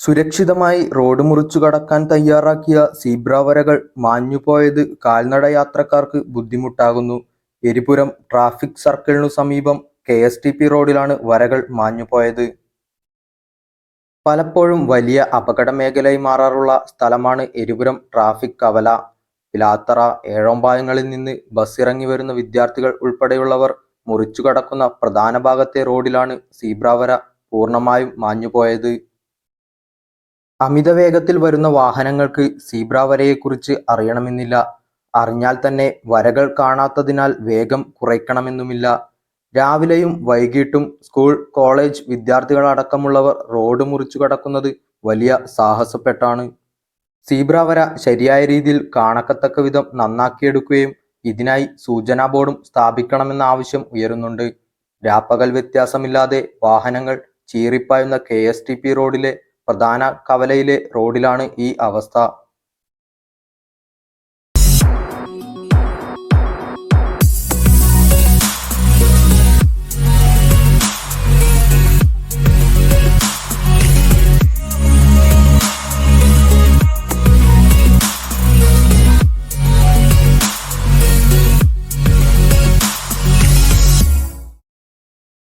സുരക്ഷിതമായി റോഡ് മുറിച്ചു കടക്കാൻ തയ്യാറാക്കിയ സീബ്ര വരകൾ മാഞ്ഞുപോയത് കാൽനട യാത്രക്കാർക്ക് ബുദ്ധിമുട്ടാകുന്നു. എരിപുരം ട്രാഫിക് സർക്കിളിനു സമീപം കെ എസ് ടി പി റോഡിലാണ് വരകൾ മാഞ്ഞുപോയത്. പലപ്പോഴും വലിയ അപകട മേഖലയായി മാറാറുള്ള സ്ഥലമാണ് എരിപുരം ട്രാഫിക് കവല. പിലാത്തറ ഏഴോമ്പായങ്ങളിൽ നിന്ന് ബസ് ഇറങ്ങി വരുന്ന വിദ്യാർത്ഥികൾ ഉൾപ്പെടെയുള്ളവർ മുറിച്ചു കടക്കുന്ന പ്രധാന ഭാഗത്തെ റോഡിലാണ് സീബ്ര വര പൂർണമായും മാഞ്ഞുപോയത്. അമിത വേഗത്തിൽ വരുന്ന വാഹനങ്ങൾക്ക് സീബ്ര വരയെക്കുറിച്ച് അറിയണമെന്നില്ല. അറിഞ്ഞാൽ തന്നെ വരകൾ കാണാത്തതിനാൽ വേഗം കുറയ്ക്കണമെന്നുമില്ല. രാവിലെയും വൈകിട്ടും സ്കൂൾ കോളേജ് വിദ്യാർത്ഥികളടക്കമുള്ളവർ റോഡ് മുറിച്ചു കടക്കുന്നത് വലിയ സാഹസപ്പെട്ടാണ്. സീബ്ര വര ശരിയായ രീതിയിൽ കാണക്കത്തക്ക വിധം നന്നാക്കിയെടുക്കുകയും ഇതിനായി സൂചനാ ബോർഡും സ്ഥാപിക്കണമെന്ന ആവശ്യം ഉയരുന്നുണ്ട്. രാപ്പകൽ വ്യത്യാസമില്ലാതെ വാഹനങ്ങൾ ചീറിപ്പായുന്ന കെ റോഡിലെ പ്രധാന കവലയിലെ റോഡിലാണ് ഈ അവസ്ഥ.